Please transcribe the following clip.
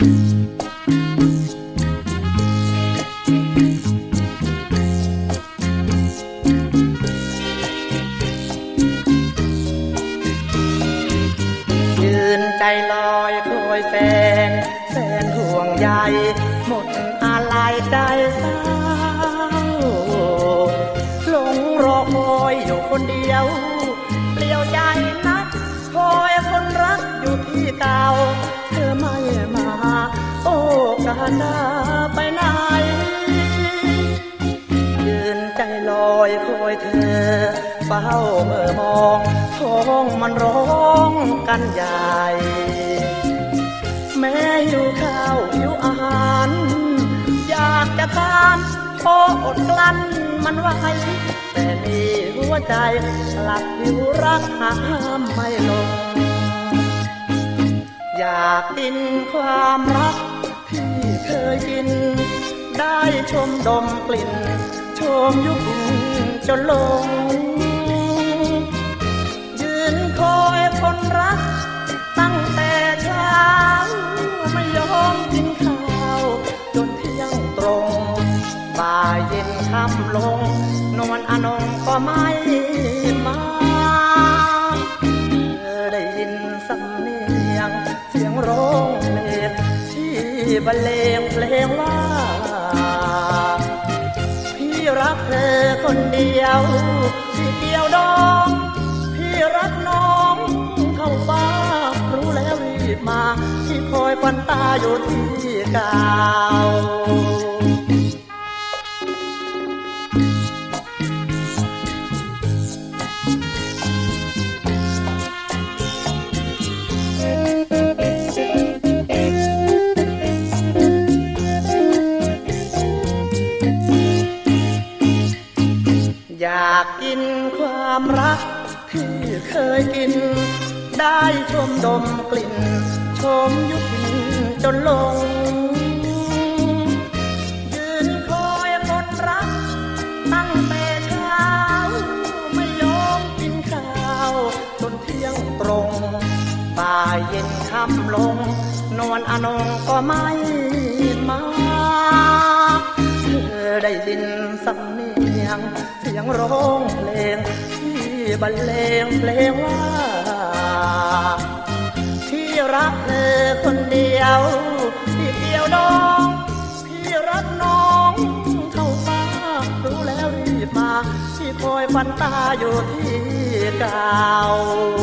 ยืนใจลอยคอยแฟนแสนห่วงใยหมดอะไรใจเศร้าหลงรอคอยอยู่คนเดียวเปลี่ยวใจนักคอยคนรักอยู่ที่เก่า นาไปไหน ยืนใจลอยคอยเธอ เฝ้าเมื่อมองท้องมันร้องกันใหญ่ แม้อยู่ข้าวอยู่อาหาร อยากจะทานพออดกลั้นมันไว้แต่มีหัวใจหลับหิวรักหาห้ามไม่ลงอยากกินความรัก เคยกิน ได้ชมดมกลิ่น ชมยุคจนลง ยืนคอยคนรัก ตั้งแต่เช้า ไม่ยอมกินข้าว จนเที่ยงตรง บ่ายเย็นค่ำลง นวลอนงก็ไม่ บรรเลงเพลงว่า พี่รักเธอคนเดียวที่เดียวดองพี่รักน้องเข้าฟ้ารู้แล้วรีบมา ที่คอยปันตาอยู่ที่เก่า อยากกินความรักที่เคยกิน ได้ชมดมกลิ่น ชมยุพินจนลง ยืนคอยคนรัก ตั้งแต่เช้า ไม่ยอมกินข้าวจนเที่ยงตรงป่ายเย็นค่ำลง นวลอนงก็ไม่มาเธอได้ยิน ยง เสียงร้องเพลงที่บรรเลงเพลงว่า ที่รักเธอคนเดียวที่เดียวดองพี่รักน้องเท่าฟ้ารู้แล้วรีบมาที่คอยฟันตาอยู่ที่เก่า